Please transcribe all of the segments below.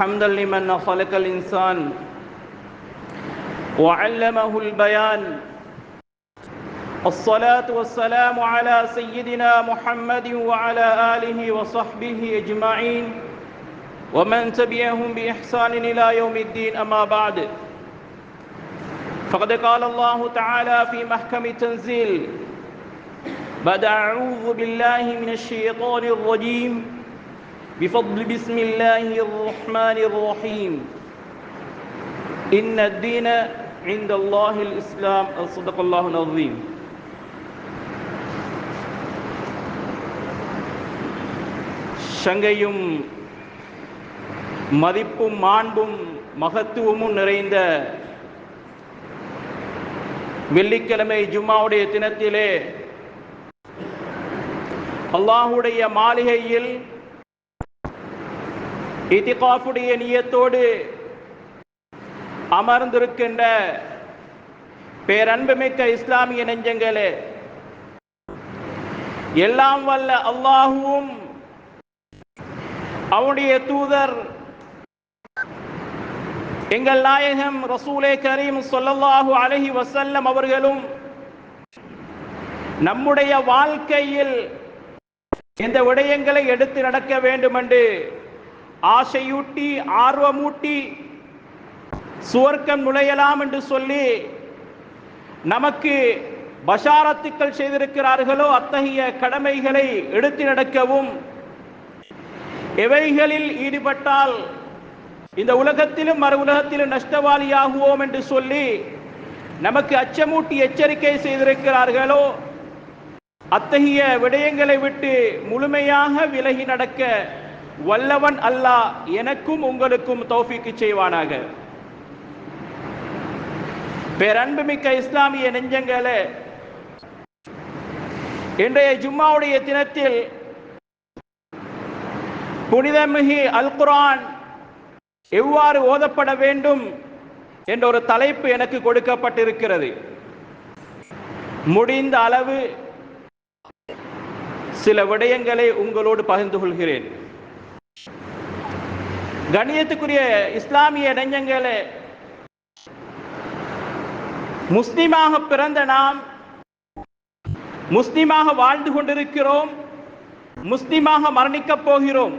حمدا لمن خلق الإنسان وعلمه البيان. الصلاة والسلام على سيدنا محمد وعلى آله وصحبه أجمعين. ومن تبعهم بإحسان إلى يوم الدين أما بعد. فقد قال الله تعالى في محكم التنزيل بعد أعوذ بالله من الشيطان الرجيم. بفضل بسم الله الرحمن الرحيم إن الدين عند الله الإسلام صدق الله العظيم சங்கையும் மதிப்பும் மாண்பும் மகத்துவமும் நிறைந்த வெள்ளிக்கிழமை ஜும்மாவுடைய தினத்திலே அல்லாஹுடைய மாளிகையில் இத்திகாஃபுடைய நியத்தோடு அமர்ந்திருக்கின்ற பேரன்புமிக்க இஸ்லாமிய நெஞ்சங்களே எல்லாம் வல்ல அல்லாஹுவும் அவனுடைய தூதர் எங்கள் நாயகம் ரசூலே கரீம் சொல்லல்லாஹு அலஹி வசல்லம் அவர்களும் நம்முடைய வாழ்க்கையில் இந்த விடயங்களை எடுத்து நடக்க வேண்டும் என்று ஆசையூட்டி ஆர்வமூட்டி சுவர்க்கம் நுழையலாம் என்று சொல்லி நமக்கு பஷாரத்துக்கள் செய்திருக்கிறார்களோ அத்தகைய கடமைகளை எடுத்து நடக்கவும் எவைகளில் ஈடுபட்டால் இந்த உலகத்திலும் மறு உலகத்திலும் நஷ்டவாளியாகுவோம் என்று சொல்லி நமக்கு அச்சமூட்டி எச்சரிக்கை செய்திருக்கிறார்களோ அத்தகைய விடயங்களை விட்டு முழுமையாக விலகி நடக்க வல்லவன் அல்லாஹ் எனக்கும் உங்களுக்கும் தௌஃபிக்கு செய்வானாக. பேரன்புமிக்க இஸ்லாமிய நெஞ்சங்களே இன்றைய ஜும்மாவுடைய தினத்தில் புனிதமிகு அல் குரான் எவ்வாறு ஓதப்பட வேண்டும் என்ற ஒரு தலைப்பு எனக்கு கொடுக்கப்பட்டிருக்கிறது. முடிந்த அளவு சில விடயங்களை உங்களோடு பகிர்ந்து கொள்கிறேன். கணியத்துக்குரிய இஸ்லாமிய நெஞ்சங்களே முஸ்லிமாக பிறந்த நாம் முஸ்லிமாக வாழ்ந்து கொண்டிருக்கிறோம் முஸ்லிமாக மரணிக்கப் போகிறோம்.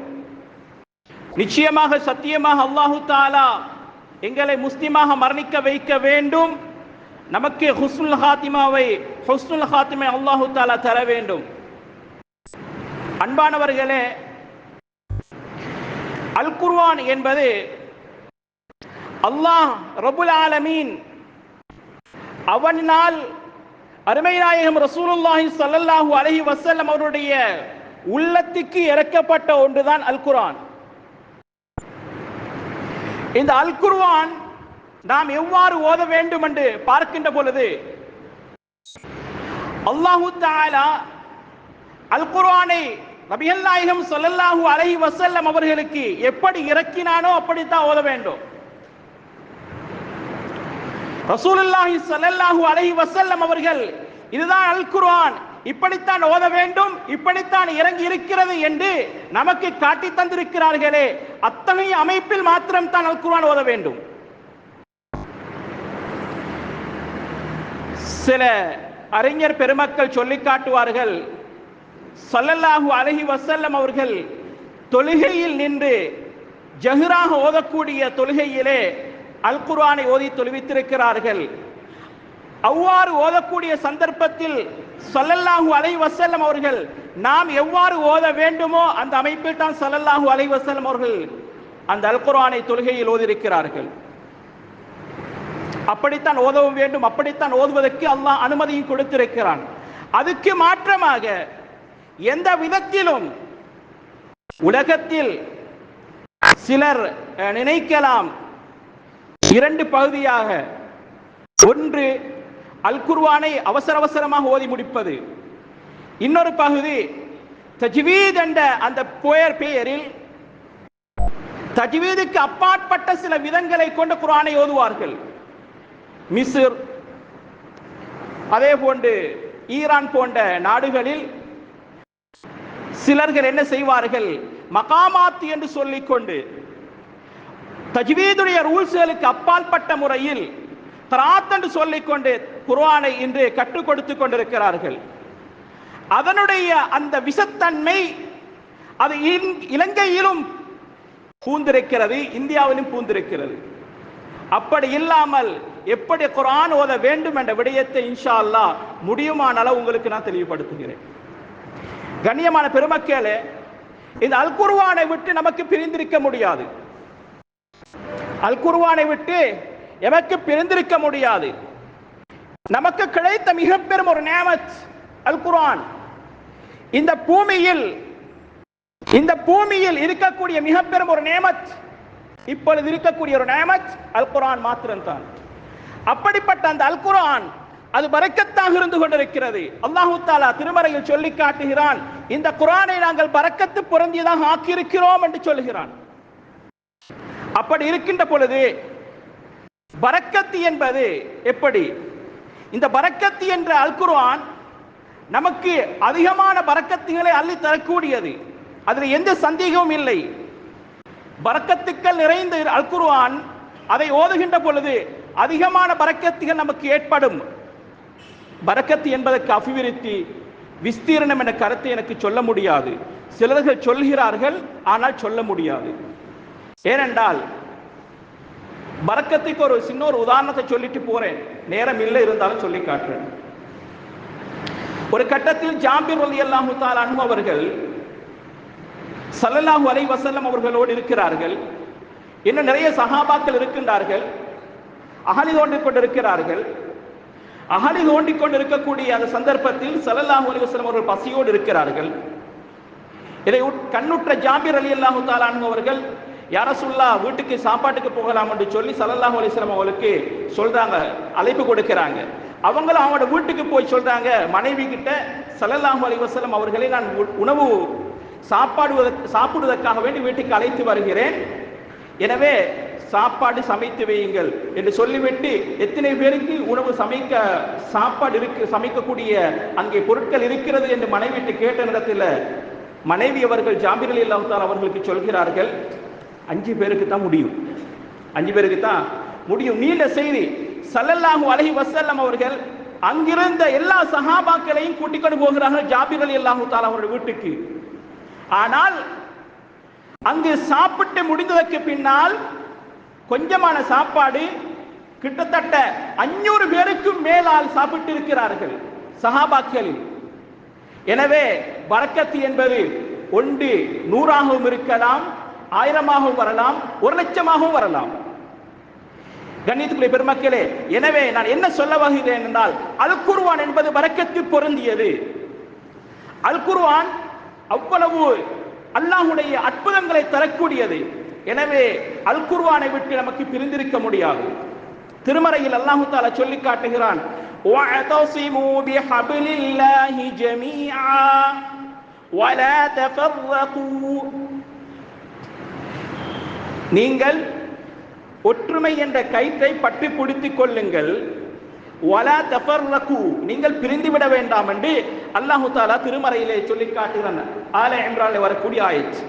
நிச்சயமாக சத்தியமாக அல்லாஹு தாலா எங்களை முஸ்லிமாக மரணிக்க வைக்க வேண்டும். நமக்கு ஹுஸ்னுல் ஹாத்திமாவை ஹுஸ்னுல் ஹாத்திமை அல்லாஹு தாலா தர வேண்டும். அன்பானவர்களே அல் குர்வான் என்பது அல்லாஹ் ரபுல் ஆலமீன் அவனால் அருமை நாயகம் ரசூலுல்லாஹி சல்லல்லாஹு அலஹி வசல்லம் அவருடைய உள்ளத்துக்கு இறக்கப்பட்ட ஒன்றுதான் அல் குர்ஆன் இந்த அல் குர்ஆன் நாம் எவ்வாறு ஓத வேண்டும் என்று பார்க்கின்ற பொழுது அல்லாஹு தாலா அல் குர்ஆனை நபிகள் நாயகம் சொல்லல்லாஹு அலை வசல்லம் அவர்களுக்கு எப்படி இறக்கினானோ அப்படித்தான் ஓத வேண்டும். ரசூலுல்லாஹி ஸல்லல்லாஹு அலை வசல்லம் அவர்கள் இதுதான் அல் குர்ஆன் இப்படித்தான் ஓத வேண்டும் இப்படித்தான் இறங்கி இருக்கிறது என்று நமக்கு காட்டி தந்திருக்கிறார்களே அத்தகைய அமைப்பில் மாத்திரம் தான் அல் குர்ஆன் ஓத வேண்டும். சில அறிஞர் பெருமக்கள் சொல்லி காட்டுவார்கள் சல்லல்லாஹு அலஹி வசல்லம் அவர்கள் தொழுகையில் நின்று ஜஹ்ராக ஓதக்கூடிய தொழுகையிலே அல் குர்ஆனை ஓதி தொழுவித்திருக்கிறார்கள். அவ்வாறு ஓதக்கூடிய சந்தர்ப்பத்தில் சல்லல்லாஹு அலை வசல்லம் அவர்கள் நாம் எவ்வாறு ஓத வேண்டுமோ அந்த அமைப்பில் தான் சல்லல்லாஹு அலை வசல்லம் அவர்கள் அந்த அல் குர்ஆனை தொழுகையில் ஓதிருக்கிறார்கள் அப்படித்தான் ஓதவும் வேண்டும் அப்படித்தான் ஓதுவதற்கு அல்லாஹ் அனுமதியும் கொடுத்திருக்கிறான். அதுக்கு மாற்றமாக எந்த விதத்திலும் உலகத்தில் சிலர் நினைக்கலாம். இரண்டு பகுதியாக. ஒன்று அல் குர்வானை அவசர அவசரமாக ஓதி முடிப்பது. இன்னொரு பகுதி தஜ்வீத் என்ற அந்த பெயர் பெயரில் தஜ்வீதுக்கு அப்பாற்பட்ட சில விதங்களை கொண்டு குரானை ஓதுவார்கள். மிஸ்ர் அதே போன்று ஈரான் போன்ற நாடுகளில் சிலர்கள் என்ன செய்வார்கள்? மகாமாத்து என்று சொல்லிக்கொண்டு தஜ்வீதுடைய ரூல்ஸ்களுக்கு அப்பாற்பட்ட முறையில் தராத் என்று சொல்லிக்கொண்டு குர்ஆனை இன்று கற்றுக் கொடுத்து கொண்டிருக்கிறார்கள். அதனுடைய அந்த விஷத்தன்மை அது இன்- இலங்கையிலும் பூந்திருக்கிறது இந்தியாவிலும் பூந்திருக்கிறது. அப்படி இல்லாமல் எப்படி குரான் ஓத வேண்டும் என்ற விடயத்தை இன்ஷா அல்லாஹ் முடியுமான அளவு உங்களுக்கு நான் தெளிவுபடுத்துகிறேன். கண்ணியமான பெருமக்களே இந்த அல்குர்வானை விட்டு நமக்கு பிரிந்திருக்க முடியாது. அல்குர்வானை விட்டு எமக்கு பிரிந்திருக்க முடியாது. நமக்கு கிடைத்த மிக பெரும் ஒரு நேமத் அல்குரான் இந்த பூமியில் இந்த பூமியில் இருக்கக்கூடிய மிக பெரும் ஒரு நேமத் இப்பொழுது இருக்கக்கூடிய ஒரு நேமத் அல் குர்ஆன் மாத்திரம்தான். அப்படிப்பட்ட அந்த அல்குரான் அது பறக்கத்தாக இருந்து கொண்டிருக்கிறது. அல்லாஹு தாலா திருமறையில் சொல்லி காட்டுகிறான் இந்த குரானை நாங்கள் பறக்கத்து பொருந்தியதாக ஆக்கியிருக்கிறோம் என்று சொல்கிறான் அப்படி இருக்கின்ற பொழுது பரக்கத்து என்பது எப்படி? இந்த பரக்கத்து என்ற அல்குர்வான் நமக்கு அதிகமான பரக்கத்துகளை அள்ளி தரக்கூடியது. அதில் எந்த சந்தேகமும் இல்லை. பரக்கத்துக்கள் நிறைந்த அல்குருவான் அதை ஓதுகின்ற பொழுது அதிகமான பரக்கத்துகள் நமக்கு ஏற்படும். பரக்கத்து என்பதற்கு அபிவிருத்தி விஸ்தீரணம் என்ற கருத்தை எனக்கு சொல்ல முடியாது. சிலர்கள் சொல்கிறார்கள் ஆனால் சொல்ல முடியாது. ஏனென்றால் பரக்கத்துக்கு ஒரு சின்ன ஒரு உதாரணத்தை சொல்லிட்டு போறேன். நேரம் இல்லை இருந்தாலும் சொல்லி காட்டுறேன். ஒரு கட்டத்தில் ஜாம்பிர் அலி அல்லாஹு தாலானு அவர்கள் சல்லல்லாஹு அலை வசல்லம் அவர்களோடு இருக்கிறார்கள். இன்னும் நிறைய சகாபாக்கள் இருக்கின்றார்கள். அகலி தோண்டிக் கொண்டிருக்கிறார்கள். அகலி தோண்டிக்கொண்டு கொண்டிருக்கக்கூடிய அந்த சந்தர்ப்பத்தில் சலல்லாஹு அலிவசலம் அவர்கள் பசியோடு இருக்கிறார்கள். இதை உட்- கண்ணுற்ற ஜாபிர் அலி அல்லாஹு தாலானு அவர்கள் யாரசுல்லா வீட்டுக்கு சாப்பாட்டுக்கு போகலாம் என்று சொல்லி சலல்லாஹு அலைஹி வஸல்லம் சொல்றாங்க அழைப்பு கொடுக்கிறாங்க. அவங்களும் அவங்களோட வீட்டுக்கு போய் சொல்றாங்க மனைவி கிட்ட சலல்லாஹு அலிவசலம் அவர்களை நான் உணவு சாப்பாடுவதற்கு சாப்பிடுவதற்காக வேண்டி வீட்டுக்கு அழைத்து வருகிறேன். எனவே சாப்பாடு சமைத்து வையுங்கள் என்று சொல்லிவிட்டு எத்தனை பேருக்கு உணவு சமைக்க சாப்பாடு இருக்கு சமைக்கக்கூடிய அங்கே பொருட்கள் இருக்கிறது என்று மனைவிட்டு கேட்ட நேரத்தில் மனைவி அவர்கள் ஜாபிர் அலி அவர்களுக்கு சொல்கிறார்கள் அஞ்சு பேருக்கு தான் முடியும். அஞ்சு பேருக்கு தான் முடியும். நீண்ட செய்தி. சல்லல்லாஹு அலஹி வசல்லம் அவர்கள் அங்கிருந்த எல்லா சகாபாக்களையும் கூட்டிக் கொண்டு போகிறார்கள் ஜாபிர் அலி அல்லாஹு தாலா அவருடைய வீட்டுக்கு. ஆனால் அங்கு சாப்பிட்டு முடிந்ததற்கு பின்னால் கொஞ்சமான சாப்பாடு கிட்டத்தட்ட அஞ்சூறு பேருக்கும் மேலால் சாப்பிட்டு இருக்கிறார்கள் சஹாபாக்களில். எனவே வரக்கத்து என்பது ஒன்று நூறாகவும் இருக்கலாம் ஆயிரமாகவும் வரலாம் ஒரு லட்சமாகவும் வரலாம். கண்ணியத்துக்குரிய பெருமக்களே எனவே நான் என்ன சொல்ல வருகிறேன் என்றால் அல் குர்வான் என்பது வரக்கத்தில் பொருந்தியது. அல் குர்ஆன் அவ்வளவு அல்லாஹுடைய அற்புதங்களை தரக்கூடியது. எனவே அல் குர்வானை விட்டு நமக்கு பிரிந்திருக்க முடியாது. திருமறையில் அல்லாஹு தாலா சொல்லி காட்டுகிறான் நீங்கள் ஒற்றுமை என்ற கயிற்றை பற்றி பிடித்துக் கொள்ளுங்கள். வலா தஃபர்ரகு நீங்கள் பிரிந்து விட வேண்டாம் என்று அல்லாஹு தாலா திருமறையிலே சொல்லி காட்டுகிறான். ஆல இம்ரானில் வரக்கூடிய ஆயத்து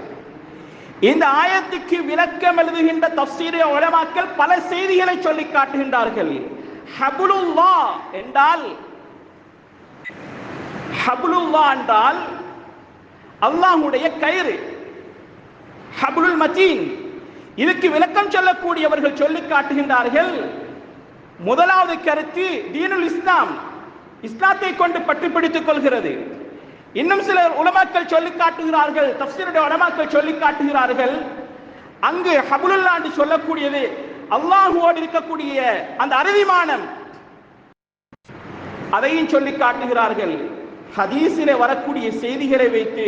இந்த ஆயத்துக்கு விளக்கம் எழுதுகின்ற தப்சீரிய உலமாக்கள் பல செய்திகளை சொல்லி காட்டுகின்றார்கள். ஹபுலுல்லா என்றால் ஹபுலுல்லா என்றால் அல்லாஹுடைய கயிறு. ஹபுலுல் மதீன் இதுக்கு விளக்கம் சொல்லக்கூடியவர்கள் சொல்லி காட்டுகின்றார்கள் முதலாவது கருத்து தீனுல் இஸ்லாம். இஸ்லாத்தை கொண்டு பற்றி பிடித்துக் கொள்கிறது. இன்னும் சில உலமாக்கள் சொல்லி காட்டுகிறார்கள் தப்சீருடைய உலமாக்கள் சொல்லி காட்டுகிறார்கள். அங்கு ஹபுலுல்லா என்று சொல்லக்கூடியது அல்லாஹுவோடு இருக்கக்கூடிய அந்த அருவிமானம் அதையும் சொல்லி காட்டுகிறார்கள். ஹதீஸிலே வரக்கூடிய செய்திகளை வைத்து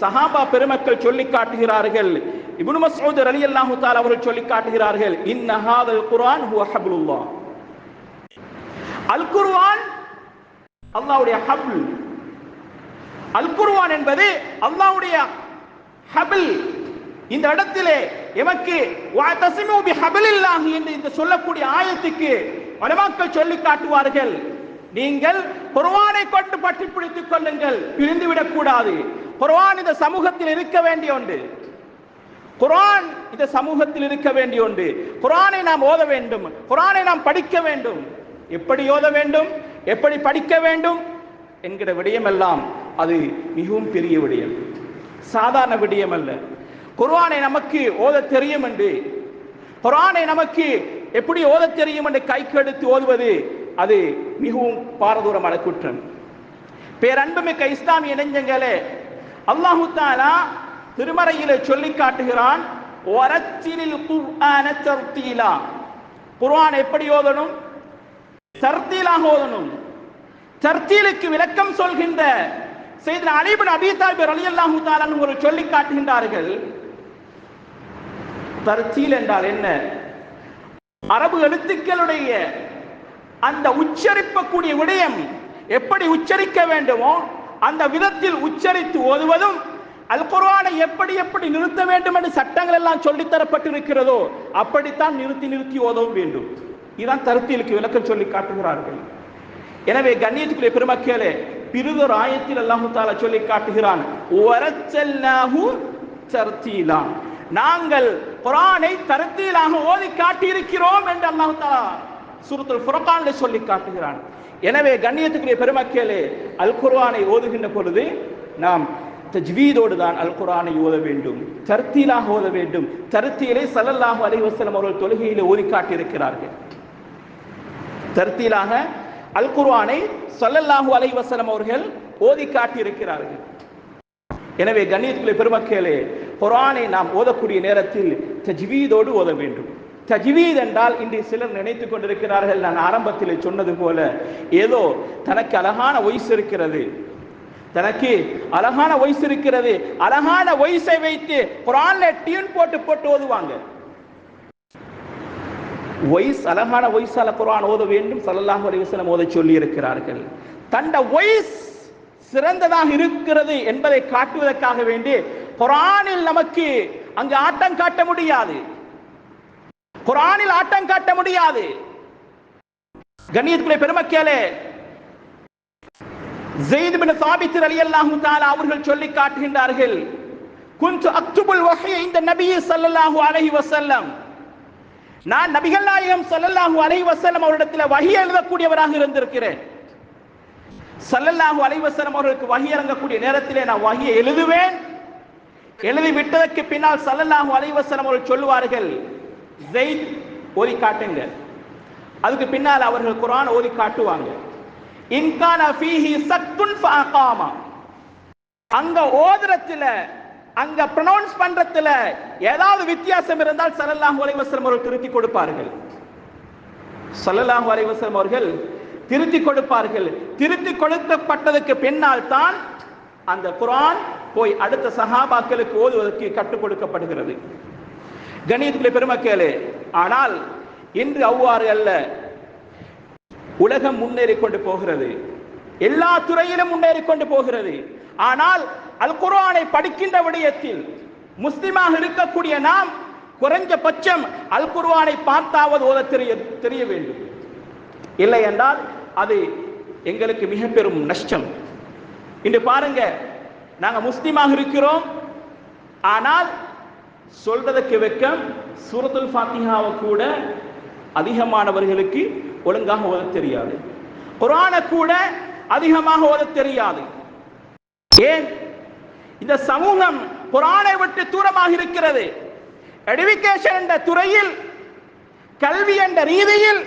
சஹாபா பெருமக்கள் சொல்லி காட்டுகிறார்கள். இப்னு மஸ்ஊத் ரலியல்லாஹு தஆலா அவர்கள் சொல்லி காட்டுகிறார்கள் இன்ன ஹாதல் குர்ஆன் ஹுவ ஹப்லுல்லாஹ். அல் குர்ஆன் அல்லாஹ்வுடைய அல்குர்வான் அல் என்பது அல்லாவுடைய ஹபில். இந்த இடத்திலே எமக்கு என்று இந்த சொல்லக்கூடிய ஆயத்துக்கு உலமாக்கள் சொல்லி காட்டுவார்கள். நீங்கள் குர்வானை கொண்டு பற்றி பிடித்துக் கொள்ளுங்கள் பிரிந்து விடக்கூடாது குர்வான் இந்த சமூகத்தில் இருக்க வேண்டிய ஒன்று. குரான் இந்த சமூகத்தில் இருக்க வேண்டிய ஒன்று. குரானை நாம் ஓத வேண்டும். குரானை நாம் படிக்க வேண்டும். எப்படி ஓத வேண்டும்? எப்படி படிக்க வேண்டும்? என்கிற விடயம் எல்லாம் அது மிகவும் பெரிய விடயம். சாதாரண விடயம் அல்ல குர்ஆனை நமக்கு ஓத தெரியும் என்று குரானை நமக்கு எப்படி ஓத தெரியும் என்று கைக்கெடுத்து ஓதுவது அது மிகவும் பாரதூரமான குற்றம். பேரன்புமிக்க இஸ்லாமிய நெஞ்சங்களே அல்லாஹு தாலா திருமறையில சொல்லி காட்டுகிறான் குர்ஆன் எப்படி ஓதணும்? தர்த்தீலாக ஓதணும் தர்த்தீலுக்கு விளக்கம் சொல்கின்ற செய்த அலிபின் அபி அலி ரலியல்லாஹு ஒரு சொல்லி காட்டுகின்றார்கள். தர்த்தீல் என்றால் என்ன? அரபு எழுத்துக்களுடைய அந்த உச்சரிப்பக்கூடிய விடயம் எப்படி உச்சரிக்க வேண்டுமோ அந்த விதத்தில் உச்சரித்து ஓதுவதும் அல் குர்ஆனை எப்படி எப்படி நிறுத்த வேண்டும் என்று சட்டங்கள் எல்லாம் சொல்லித்தரப்பட்டிருக்கிறதோ அப்படித்தான் நிறுத்தி நிறுத்தி ஓதவும் வேண்டும். இதுதான் தருத்தியலுக்கு விளக்கம் சொல்லி காட்டுகிறார்கள். எனவே கண்ணியத்துக்குரிய பெருமக்களே பிரிதொரு ஆயத்தில் அல்லாஹு தாலா சொல்லி காட்டுகிறான் தர்த்தீலா. நாங்கள் குரானை தர்த்தீலாக ஓதி காட்டியிருக்கிறோம் என்று அல்லாஹு தாலா சுருத்துல் ஃபுர்கானிலே சொல்லி காட்டுகிறான். எனவே கண்ணியத்துக்குரிய பெருமக்களே அல் குர்ஆனை ஓதுகின்ற பொழுது நாம் தஜ்வீதோடு தான் அல் குரானை ஓத வேண்டும் தர்த்தீலாக ஓத வேண்டும். தர்த்தீலை ஸல்லல்லாஹு அலைஹி அவர்கள் தொழுகையிலே ஓதி காட்டியிருக்கிறார்கள். தர்த்தீலாக அல் குர்ஆனை சொல்லல்லாஹு அலைவசலம் அவர்கள் ஓதி காட்டியிருக்கிறார்கள். எனவே கண்ணியத்துக்குள்ள பெருமக்களே குரானை நாம் ஓதக்கூடிய நேரத்தில் தஜ்வீதோடு ஓத வேண்டும். தஜ்வீத் என்றால் இன்று சிலர் நினைத்துக் கொண்டிருக்கிறார்கள். நான் ஆரம்பத்தில் சொன்னது போல ஏதோ தனக்கு அழகான வயசு இருக்கிறது. தனக்கு அழகான வயசு இருக்கிறது. அழகான வயசை வைத்து குரான்ல டியூன் போட்டு போட்டு ஓதுவாங்க. வயசு அழகான வயசால குரான் ஓத வேண்டும் சல்லல்லாஹ் அலிவசனம் ஓத சொல்லி இருக்கிறார்கள் தண்ட வயசு சிறந்ததாக இருக்கிறது என்பதை காட்டுவதற்காக வேண்டி குரானில் நமக்கு அங்கு ஆட்டம் காட்ட முடியாது. குரானில் ஆட்டம் காட்ட முடியாது. கண்ணியத்துக்குரிய பெருமக்கேலே ஜெயித் பின் சாபித் ரலியல்லாஹு தாலா அவர்கள் சொல்லி காட்டுகின்றார்கள் குன்து அக்துபுல் வகையை இந்த நபியை சல்லல்லாஹு அலைஹி வஸல்லம் நான் நபிகள் நாயகம் சல்லல்லாஹு அலைஹி வஸல்லம் அவரிடத்தில் வகி எழுதக்கூடியவராக இருந்திருக்கிறேன். சல்லல்லாஹு அலைஹி அவர்களுக்கு வகி இறங்கக்கூடிய நேரத்திலே நான் வகியை எழுதுவேன். எழுதி விட்டதற்கு பின்னால் சல்லல்லாஹு அலைஹி அவர்கள் சொல்லுவார்கள் ஜெயித் ஓதி காட்டுங்க. அதுக்கு பின்னால் அவர்கள் குரான் ஓதி காட்டுவாங்க. இன்கான ஃபீஹி சத்துன் ஃபஅகாமா அங்க ஓதுறத்துல அங்க ப்ரொனவுன்ஸ் பண்றதுல ஏதாவது வித்தியாசம் இருந்தால் சல்லல்லாஹு அலைஹி வஸல்லம் அவர்கள் திருத்தி கொடுப்பார்கள். சல்லல்லாஹு அலைஹி வஸல்லம் அவர்கள் திருத்தி கொடுப்பார்கள். திருத்தி கொடுக்கப்பட்டதுக்கு பின்னால் தான் அந்த குர்ஆன் போய் அடுத்த சஹாபாக்களுக்கு ஓதுவதற்கு கற்றுக் கொடுக்கப்படுகிறது. கணியத்துக்குரிய பெருமக்களே ஆனால் இன்று அவ்வாறு அல்ல. உலகம் முன்னேறி கொண்டு போகிறது. எல்லா துறையிலும் முன்னேறி கொண்டு போகிறது. ஆனால் அல் குரானை படிக்கின்ற விடயத்தில் முஸ்லிமாக இருக்கக்கூடிய நாம் குறைஞ்சபட்சம் அல் குர்ஆனை பார்த்தாவது ஓத தெரிய தெரிய வேண்டும். இல்லை என்றால் அது எங்களுக்கு மிக பெரும் நஷ்டம். இன்று பாருங்க நாங்கள் முஸ்லிமாக இருக்கிறோம் ஆனால் சொல்றதுக்கு வெக்கம் சூரத்துல் ஃபாத்திஹாவை கூட அதிகமானவர்களுக்கு ஒழுங்காக ஓத தெரியாது. குரானை கூட அதிகமாக ஓத தெரியாது. ஏன்? இந்த சமூகம் குரானை விட்டு தூரமாக இருக்கிறது எடுவிகேஷன் என்ற துறையில் கல்வி என்ற ரீதியில்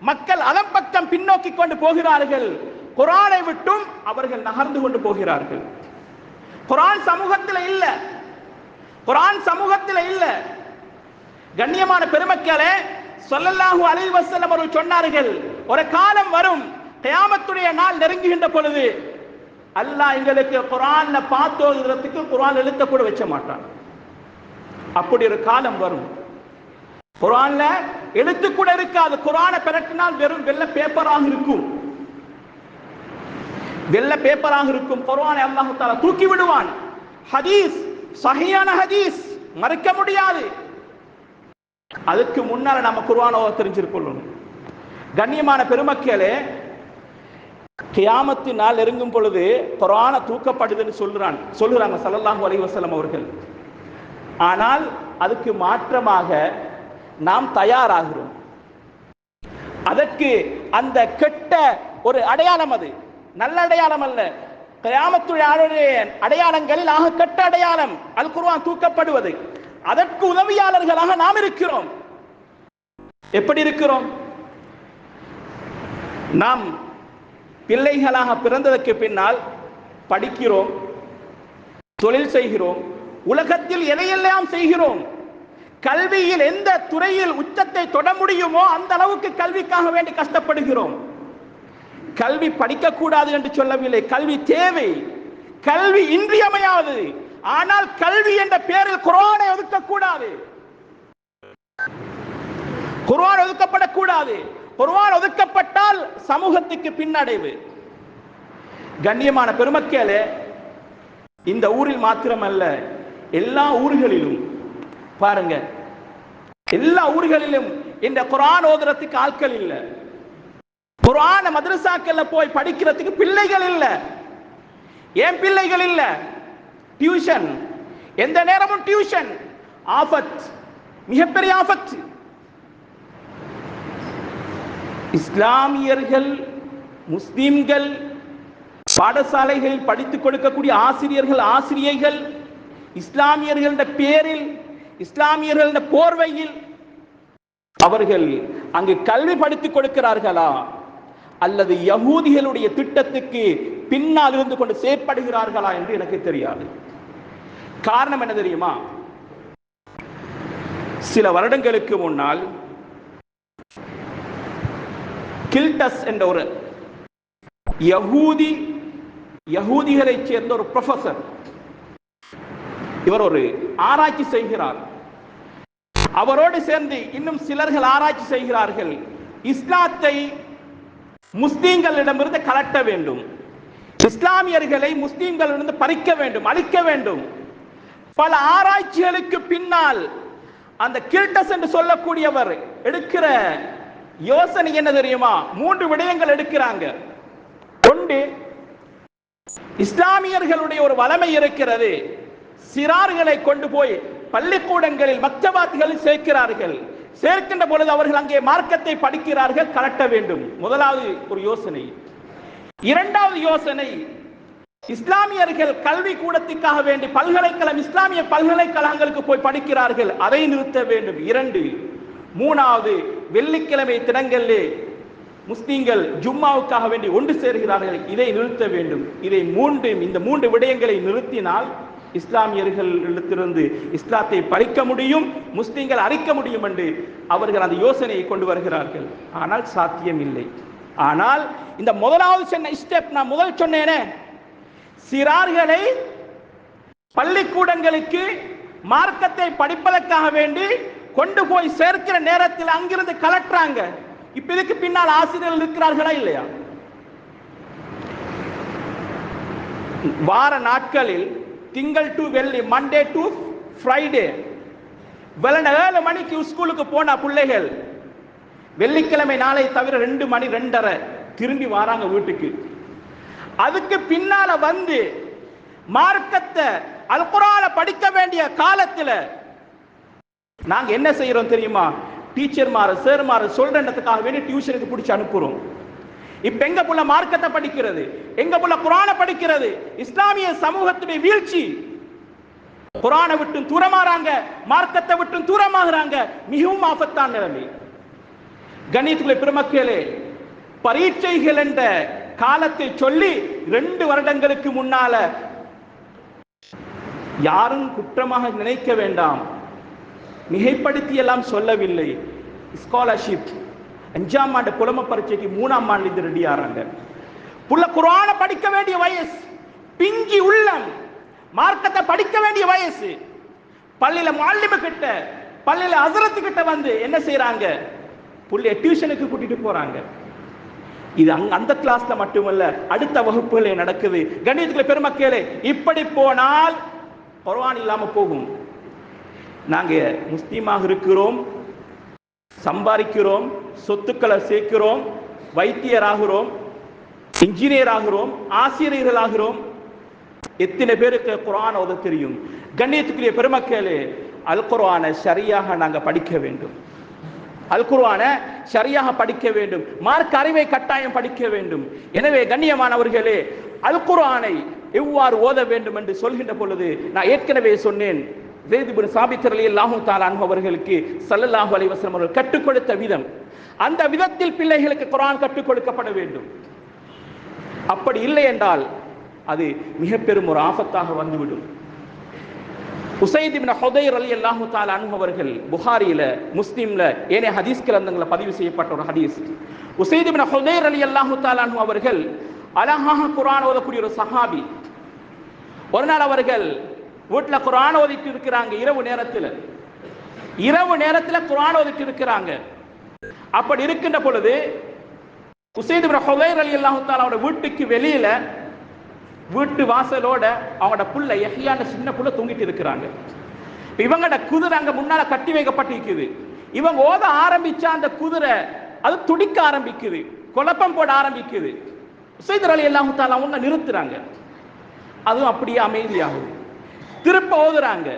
மக்கள் அதன் பக்கம் பின்னோக்கி கொண்டு போகிறார்கள். குரானை விட்டும் அவர்கள் நகர்ந்து கொண்டு போகிறார்கள். குரான் சமூகத்தில் இல்ல. குரான் சமூகத்தில் இல்ல. கண்ணியமான பெருமக்களே சொல்லல்லாஹு அலைவசல்லம் அவர்கள் சொன்னார்கள் ஒரு காலம் வரும் கயாமத்துடைய நாள் நெருங்குகின்ற பொழுது அல்லாஹ் எங்களுக்கு குரான்ல பார்த்தோங்கிறதுக்கு குரான் எழுத்த கூட வச்ச மாட்டான். அப்படி ஒரு காலம் வரும். குரான்ல எழுத்து கூட இருக்காது. குரானை பிறட்டினால் வெறும் வெள்ள பேப்பராக இருக்கும். வெள்ள பேப்பராக இருக்கும். குரானை அல்லாஹ் தூக்கி விடுவான். ஹதீஸ் சஹியான ஹதீஸ் மறுக்க முடியாது. அதுக்கு முன்னால நம்ம குர்ஆனை தெரிஞ்சிருக்கணும் கண்ணியமான பெருமக்களே கியாமத்து நாள் நெருங்கும் பொழுது குர்ஆனை தூக்கப்படுதுன்னு சொல்றான் சொல்லுறாங்க சல்லல்லாஹு அலைவசலம் அவர்கள். ஆனால் அதுக்கு மாற்றமாக நாம் தயாராகிறோம். அதற்கு அந்த கெட்ட ஒரு அடையாளம் அது. நல்ல அடையாளம் அல்ல. கயாமத்துடைய அடையாளங்களில் ஆக கெட்ட அடையாளம். அல் குருவான் தூக்கப்படுவது. அதற்கு உதவியாளர்களாக நாம் இருக்கிறோம். எப்படி இருக்கிறோம்? நாம் பிள்ளைகளாக பிறந்ததற்கு பின்னால் படிக்கிறோம் தொழில் செய்கிறோம் உலகத்தில் எதையெல்லாம் செய்கிறோம் கல்வியில் எந்த துறையில் உச்சத்தை தொட முடியுமோ அந்த அளவுக்கு கல்விக்காக வேண்டி கஷ்டப்படுகிறோம். கல்வி படிக்கக்கூடாது என்று சொல்லவில்லை கல்வி தேவை. கல்வி இன்றியமையாது ஆனால் கல்வி என்ற பெயரில் குரானை ஒதுக்கக்கூடாது. குரான் ஒதுக்கப்படக்கூடாது. குர்வான் ஒதுக்கப்பட்டால் சமூகத்துக்கு பின்னடைவு. கண்ணியமான பெருமக்கேலே இந்த ஊரில் மாத்திரமல்ல எல்லா ஊர்களிலும் பாருங்க எல்லா ஊர்களிலும் இந்த குரான் ஓதுறதுக்கு ஆட்கள் இல்ல. குரான மதரசாக்கள்ல போய் படிக்கிறதுக்கு பிள்ளைகள் இல்ல. ஏன் பிள்ளைகள் இல்ல? டியூஷன். எந்த நேரமும் டியூஷன். ஆபத். மிகப்பெரிய ஆபத்து. இஸ்லாமியர்கள் முஸ்லிம்கள் பாடசாலைகளில் படித்துக் கொடுக்கக்கூடிய ஆசிரியர்கள் ஆசிரியைகள் இஸ்லாமியர்களின் பேரில் இஸ்லாமியர்களின் போர்வையில் அவர்கள் அங்கு கல்வி படித்துக் கொடுக்கிறார்களா? அல்லது யகூதிகளுடைய திட்டத்துக்கு பின்னால் இருந்து கொண்டு செயற்படுகிறார்களா என்று எனக்கு தெரியாது. காரணம் என்ன தெரியுமா? சில வருடங்களுக்கு முன்னால் கில்டஸ் என்ற ஒரு யகூதி யகூதிகளைச் சேர்ந்த ஒரு ப்ரொஃபசர் இவர் ஒரு ஆராய்ச்சி செய்கிறார். அவரோடு சேர்ந்து இன்னும் சிலர்கள் ஆராய்ச்சி செய்கிறார்கள். இஸ்லாத்தை முஸ்லீம்களிடமிருந்து கலட்ட வேண்டும். இஸ்லாமியர்களை முஸ்லீம்களிடமிருந்து பறிக்க வேண்டும் அழிக்க வேண்டும். பல ஆராய்ச்சிகளுக்கு பின்னால் அந்த கில்டஸ் என்று சொல்லக்கூடியவர் எடுக்கிற யோசனை என்ன தெரியுமா? மூன்று விடயங்கள் எடுக்கிறாங்க. ஒன்று இஸ்லாமியர்களுடைய ஒரு வளமை இருக்கிறது. சிறார்களை கொண்டு போய் பள்ளிக்கூடங்களில் மக்தபாத்திகளில் சேர்க்கிறார்கள். சேர்க்கின்ற பொழுது அவர்கள் அங்கே மார்க்கத்தை படிக்கிறார்கள் கலட்ட வேண்டும். முதலாவது ஒரு யோசனை. இரண்டாவது யோசனை இஸ்லாமியர்கள் கல்வி கூடத்துக்காக வேண்டி பல்கலைக்கழகம் இஸ்லாமிய பல்கலைக்கழகங்களுக்கு போய் படிக்கிறார்கள். அதை நிறுத்த வேண்டும். இரண்டு மூணாவது வெள்ளிக்கிழமை தினங்களிலே முஸ்லீம்கள் ஜும்மாவுக்காக வேண்டி ஒன்று சேர்கிறார்கள். இதை நிறுத்த வேண்டும். இதை மூன்று இந்த மூன்று விடயங்களை நிறுத்தினால் இஸ்லாமியர்களிடத்திலிருந்து இஸ்லாத்தை பறிக்க முடியும் முஸ்லீம்கள் அழிக்க முடியும் என்று அவர்கள் அந்த யோசனையை கொண்டு வருகிறார்கள். ஆனால் சாத்தியம் இல்லை ஆனால் இந்த முதலாவது சொன்ன ஸ்டெப் நான் முதல் சொன்னேனே சிறார்களை பள்ளிக்கூடங்களுக்கு மார்க்கத்தை படிப்பதற்காக வேண்டி கொண்டு போய் சேர்க்கிற நேரத்தில் அங்கிருந்து கலட்டுறாங்க. இப்ப இதுக்கு பின்னால் ஆசிரியர்கள் இருக்கிறார்களா இல்லையா? வார நாட்களில் திங்கள் டு வெள்ளி மண்டே டு ஃப்ரைடே வெள்ளன ஏழு மணிக்கு ஸ்கூலுக்கு போன பிள்ளைகள். வெள்ளிக்கிழமை நாளை தவிர ரெண்டு மணி ரெண்டரை திரும்பி வராங்க வீட்டுக்கு. அதுக்கு பின்னால வந்து மார்க்கத்தை அல்குரால படிக்க வேண்டிய காலத்தில் நாங்கள் என்ன செய்கிறோம் தெரியுமா? டீச்சர் மாற சார் மாற சொல்றதுக்காக வேண்டி டியூஷனுக்கு பிடிச்சி அனுப்புகிறோம் இப்ப எங்க புள்ள மார்க்கத்தை படிக்கிறது? எங்க புள்ள குரான படிக்கிறது? இஸ்லாமிய சமூகத்துடைய வீழ்ச்சி. குரானை விட்டு தூரமாறாங்க மார்க்கத்தை விட்டு தூரமாகறாங்க. மிகவும் ஆபத்தான நிலைமை. கணித்துக்குள்ள பெருமக்களே பரீட்சைகள் என்ற காலத்தை சொல்லி ரெண்டு வருடங்களுக்கு முன்னால யாரும் குற்றமாக நினைக்க வேண்டாம். மிகைப்படுத்தி எல்லாம் சொல்லவில்லை. ஸ்காலர்ஷிப் அஞ்சாம் ஆண்டு புலம பரீட்சைக்கு மூணாம் ஆண்டு இது ரெடி ஆறாங்க. புள்ள குரான படிக்க வேண்டிய வயசு பிங்கி உள்ளம் மார்க்கத்தை படிக்க வேண்டிய வயசு. பள்ளியில மாலிம கிட்ட பள்ளியில அசரத்து கிட்ட வந்து என்ன செய்யறாங்க புள்ளைய டியூஷனுக்கு கூட்டிட்டு போறாங்க. இது அங்க அந்த கிளாஸ்ல மட்டுமல்ல அடுத்த வகுப்புகளே நடக்குது. கணிதத்துல பெருமக்களே இப்படி போனால் குர்ஆன் இல்லாம போகும். நாங்கள் முஸ்லீமாக இருக்கிறோம் சம்பாதிக்கிறோம் சொத்துக்களை சேர்க்கிறோம் வைத்தியராகிறோம் இன்ஜினியர் ஆகிறோம் ஆசிரியர்கள் ஆகிறோம் எத்தனை பேருக்கு குரான் ஓத தெரியும்? கண்ணியத்துக்குரிய பெருமக்களே அல் குர்ஆனை சரியாக நாங்கள் படிக்க வேண்டும். அல் குர்வானை சரியாக படிக்க வேண்டும். மார்க் அறிவை கட்டாயம் படிக்க வேண்டும். எனவே கண்ணியமானவர்களே அல் குர்ஆனை எவ்வாறு ஓத வேண்டும் என்று சொல்கின்ற பொழுது நான் ஏற்கனவே சொன்னேன். ஜெயித் சாபித்தர் அலி அல்லாஹு தாலான் அவர்களுக்கு சல்லல்லாஹு அலைவசம் அவர்கள் கற்றுக் கொடுத்த விதம். அந்த விதத்தில் பிள்ளைகளுக்கு குரான் கற்றுக் கொடுக்கப்பட வேண்டும். அப்படி இல்லை என்றால் அது மிக பெரும் ஒரு ஆபத்தாக வந்துவிடும். உசைதிபின் ஹொதைர் அலி ரலியல்லாஹு தால அனுபவர்கள் புகாரியில முஸ்லீம்ல ஏனைய ஹதீஸ் கிரந்தங்களை பதிவு செய்யப்பட்ட ஒரு ஹதீஸ். உசைதிபின் ஹொதைர் அலி ரலியல்லாஹு தால அவர்கள் அழகாக குரான் ஓதக்கூடிய ஒரு சஹாபி. ஒரு நாள் அவர்கள் வீட்டில் குரான் ஓதிட்டு இருக்கிறாங்க இரவு நேரத்தில். இரவு நேரத்தில் குரான் ஓதிட்டு இருக்கிறாங்க. அப்படி இருக்கின்ற பொழுது உசைத் இப்னு அலி ரலியல்லாஹு அவரோட வீட்டுக்கு வெளியில வீட்டு வாசலோட அவங்களோட புள்ள எஹியான சின்ன புள்ள தூங்கிட்டு இருக்கிறாங்க. இவங்களோட குதிரை அங்க முன்னால கட்டி வைக்கப்பட்டிருக்குது. இவங்க ஓத ஆரம்பிச்சா அந்த குதிரை அது துடிக்க ஆரம்பிக்குது. குழப்பம் போட ஆரம்பிக்குது. உசைதர் அலி அல்லாஹு அவங்க நிறுத்துறாங்க. அதுவும் அப்படியே அமைதியாகுது. திருப்ப ஓதுறாங்க.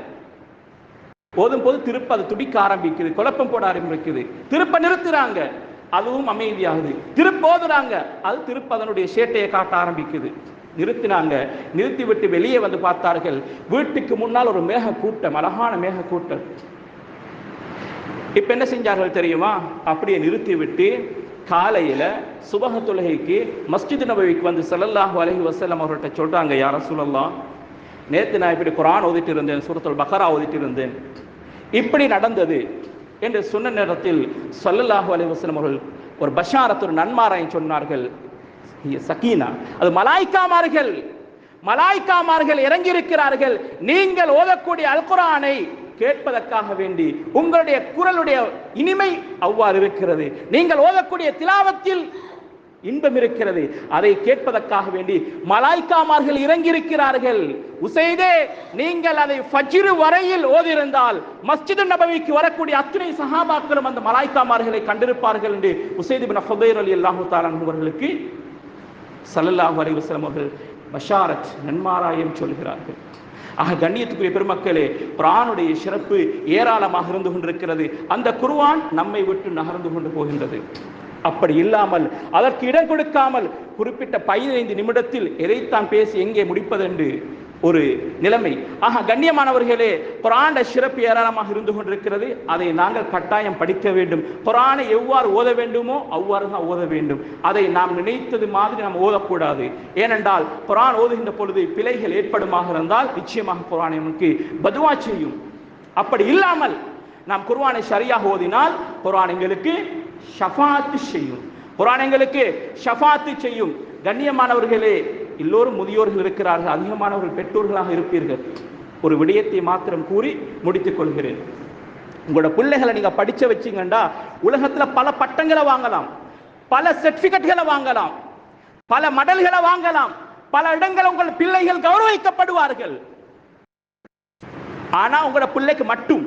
ஓதும் போது திருப்ப அது துடிக்க ஆரம்பிக்குது குழப்பம் போட ஆரம்பிக்குது. திருப்ப நிறுத்துறாங்க. அதுவும் அமைதியாகுது. திருப்ப ஓதுறாங்க. அது திருப்ப அதனுடைய சேட்டையை காட்ட ஆரம்பிக்குது. நிறுத்தினாங்க. நிறுத்தி விட்டு வெளியே வந்து பார்த்தார்கள். வீட்டுக்கு முன்னால் ஒரு மேக கூட்டம் அழகான மேக கூட்டம் இப்ப என்ன செஞ்சார்கள் தெரியுமா? அப்படியே நிறுத்தி விட்டு காலையில சுபக தொழுகைக்கு மஸ்ஜித் நபவிக்கு வந்து செல்லல்லாஹு அலஹி வசல்லம் அவர்கிட்ட சொல்றாங்க யார் சொல்லலாம் நேற்று நான் இப்படி குரான் ஓதிட்டு இருந்தேன் சூரத்துல் பக்ரா ஓதிட்டு இருந்தேன் இப்படி நடந்தது என்று சொன்ன நேரத்தில் சொல்லல்லாஹு அலைவசனம் அவர்கள் ஒரு பஷாரத் ஒரு சொன்னார்கள். சகீனா. அது மலாய்க்காமார்கள் மலாய்க்காமார்கள் இறங்கி இருக்கிறார்கள் நீங்கள் ஓதக்கூடிய அல்குரானை கேட்பதற்காக வேண்டி உங்களுடைய குரலுடைய இனிமை அவ்வாறு இருக்கிறது. நீங்கள் ஓதக்கூடிய திலாவத்தில் இன்பம் இருக்கிறது. அதை கேட்பதற்காக வேண்டி மலாய்க்காமார்கள் இறங்கி இருக்கிறார்கள் உசைதே நீங்கள் அதை ஃபஜ்ரு வரையில் ஓதியிருந்தால் மஸ்ஜிது நபவிக்கு வரக்கூடிய அத்தனை சஹாபாக்களும் அந்த மலாய்க்காமார்களை கண்டிருப்பார்கள் என்று உசைது பின் ஹுதைர் அலி அல்லாஹு தாலான் அவர்களுக்கு சல்லல்லாஹு அலி வஸ்லம் அவர்கள் பஷாரத் நன்மாராயம் சொல்கிறார்கள். ஆக கண்ணியத்துக்குரிய பெருமக்களே பிரானுடைய சிறப்பு ஏராளமாக இருந்து கொண்டிருக்கிறது. அந்த குருவான் நம்மை விட்டு நகர்ந்து கொண்டு போகின்றது. அப்படி இல்லாமல் அதற்கு இடம் கொடுக்காமல் குறிப்பிட்ட பதினைந்து நிமிடத்தில் எதைத்தான் பேசி எங்கே முடிப்பதென்று ஒரு நிலைமை. ஆக கண்ணியமானவர்களே புராண சிறப்பு ஏராளமாக இருந்து கொண்டிருக்கிறது. அதை நாங்கள் கட்டாயம் படிக்க வேண்டும். குரானை எவ்வாறு ஓத வேண்டுமோ அவ்வாறு தான் ஓத வேண்டும். அதை நாம் நினைத்தது மாதிரி நாம் ஓதக்கூடாது. ஏனென்றால் குரான் ஓதுகின்ற பொழுது பிழைகள் ஏற்படுமாக இருந்தால் நிச்சயமாக புராணம் நமக்கு பதுவா செய்யும். அப்படி இல்லாமல் நாம் குர்வானை சரியாக ஓதினால் புராணங்களுக்கு ஷஃபாத்து செய்யும். குர்ஆன் எங்களுக்கு ஷஃபாத்து செய்யும். கண்ணியமானவர்களே எல்லோரும் முதியோர்கள் இருக்கிறார்கள் அதிகமானவர்கள் பெற்றோர்களாக இருப்பீர்கள். ஒரு விடயத்தை மாத்திரம் கூறி முடித்துக் கொள்கிறேன். உங்களோட பிள்ளைகளை நீங்க படிச்ச வச்சீங்கன்னா உலகத்துல பல பட்டங்களை வாங்கலாம் பல சர்டிபிகேட்களை வாங்கலாம் பல மடல்களை வாங்கலாம் பல இடங்கள் உங்கள் பிள்ளைகள் கௌரவிக்கப்படுவார்கள். ஆனா உங்களோட பிள்ளைக்கு மட்டும்.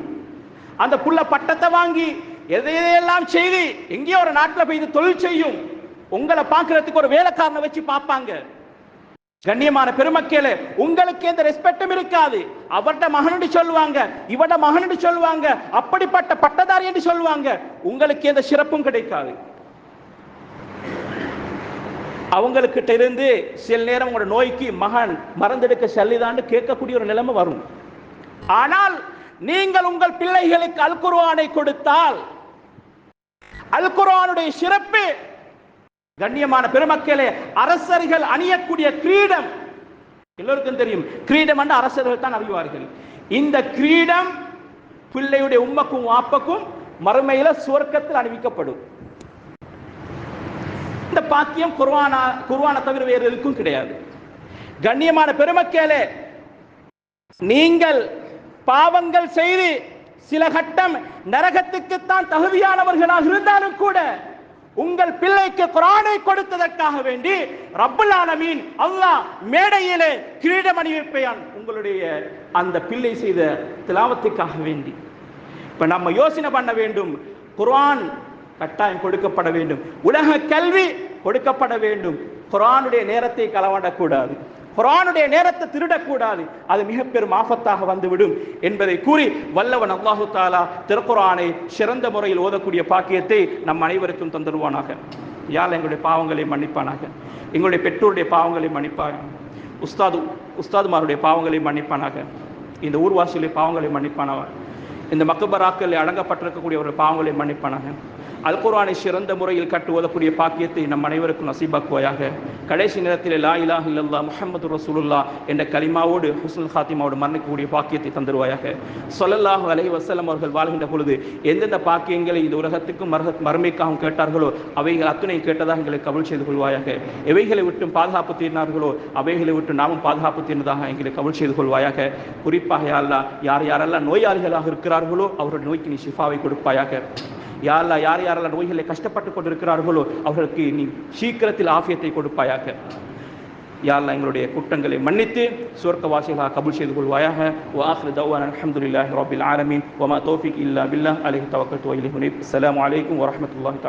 அந்த புள்ள பட்டத்தை வாங்கி எதையெல்லாம் செய்து எங்கேயோ ஒரு நாட்டில் போய் இது தொழில் செய்யும் உங்களை பார்க்கறதுக்கு ஒரு வேலைக்காரனை வச்சு பார்ப்பாங்க. கண்ணியமான பெருமக்களே உங்களுக்கு எந்த ரெஸ்பெக்டும் இருக்காது. அவர்ட மகனு சொல்லுவாங்க இவட மகனு சொல்லுவாங்க அப்படிப்பட்ட பட்டதாரி என்று சொல்லுவாங்க. உங்களுக்கு எந்த சிறப்பும் கிடைக்காது. அவங்களுக்கிட்ட இருந்து சில நேரம் உங்களோட நோய்க்கு மகன் மறந்தெடுக்க செல்லிதான்னு கேட்கக்கூடிய ஒரு நிலைமை வரும். ஆனால் நீங்கள் உங்கள் பிள்ளைகளுக்கு அல் குர்ஆனை கொடுத்தால் அல் குர்ஆனுடைய சிறப்பு கண்ணியமான பெருமக்களே அரசர்கள் அணியக்கூடிய கிரீடம். எல்லோருக்கும் தெரியும் கிரீடம் என்று அரசர்கள் தான் அறிவார்கள் இந்த கிரீடம் பிள்ளையுடைய உம்மக்கும் வாப்பக்கும் மறுமையில சுவர்க்கத்தில் அணிவிக்கப்படும். இந்த பாக்கியம் குர்வானா குர்வானை தவிர வேறு எதுக்கும் கிடையாது. கண்ணியமான பெருமக்களே நீங்கள் பாவங்கள் செய்து சில கட்டம் நரகத்துக்குத்தான் தகுதியானவர்களாக இருந்தாலும் கூட உங்கள் பிள்ளைக்கு குரானை கொடுத்ததற்காக வேண்டி ரப்பல் ஆலமீன் அல்லாஹ் மேடையிலே கிரீடம் அணிவிப்பையான் உங்களுடைய அந்த பிள்ளை செய்த திலாவத்துக்காக வேண்டி. இப்ப நம்ம யோசனை பண்ண வேண்டும். குரான் கட்டாயம் கொடுக்கப்பட வேண்டும். உலக கல்வி கொடுக்கப்பட வேண்டும். குரானுடைய நேரத்தை களவாடக்கூடாது. குரானுடைய நேரத்தை திருடக்கூடாது. அது மிக பெரும் ஆபத்தாக வந்துவிடும் என்பதை கூறி வல்லவன் அல்லாஹு தாலா திருக்குரானை சிறந்த முறையில் ஓதக்கூடிய பாக்கியத்தை நம் அனைவருக்கும் தந்துடுவானாக. யாழ் எங்களுடைய பாவங்களை மன்னிப்பானாக. எங்களுடைய பெற்றோருடைய பாவங்களை மன்னிப்பாங்க உஸ்தாது உஸ்தாதுமாருடைய பாவங்களை மன்னிப்பானாக. இந்த ஊர்வாசியுடைய பாவங்களை மன்னிப்பானவர் இந்த மக்கபராக்கள் அடங்கப்பட்டிருக்கக்கூடிய ஒரு பாவங்களை மன்னிப்பானாக. அல் குர்ஆனை சிறந்த முறையில் கட்டு ஓதக்கூடிய பாக்கியத்தை நம் அனைவருக்கும் நசீபாக்குவாயாக. கடைசி நேரத்தில் லா இலாஹ் இல்லல்லா முஹம்மது ரசூலுல்லா என்ற கலிமாவோடு ஹுஸ்னுல் ஹாத்திமாவோடு மரணிக்கக்கூடிய பாக்கியத்தை தந்துருவாயாக. சொல்லல்லாஹு அலை வசலம் அவர்கள் வாழ்கின்ற பொழுது எந்தெந்த பாக்கியங்களை இந்த உலகத்துக்கும் மரக மறுமைக்காகவும் கேட்டார்களோ அவைகள் அத்துணை கேட்டதாக எங்களை கவல் செய்து கொள்வாயாக. எவைகளை விட்டும் பாதுகாப்பு தீர்னார்களோ அவைகளை விட்டு நாமும் பாதுகாப்பு தீர்ந்ததாக எங்களை கவல் செய்து கொள்வாயாக. குறிப்பாக யாரெல்லாம் யார் யாரெல்லாம் நோயாளிகளாக இருக்கிறார்களோ அவருடைய நோய்க்கு நீ ஷிஃபாவை கொடுப்பாயாக. யாரெல்லாம் யார் யாரெல்லாம் நோய்களை கஷ்டப்பட்டு கொண்டிருக்கிறார்களோ அவர்களுக்கு நீ சீக்கிரத்தில் ஆஃபியத்தை கொடுப்பாயாக. யாரெல்லாம் எங்களுடைய குற்றங்களை மன்னித்து சுவர்க்கவாசிகளாக கபுல் செய்து கொள்வாயாக. வாஹ்ரு தவான் அல்ஹம்துலில்லாஹி ரபில் ஆலமீன். ஒமா தோஃபிக் இல்லா பில்லா அலஹி தவக்கல்து வ ஹுனிப் அலாம் அஸ்ஸலாமு அலைக்கும் வரஹ்மத்துல்லாஹி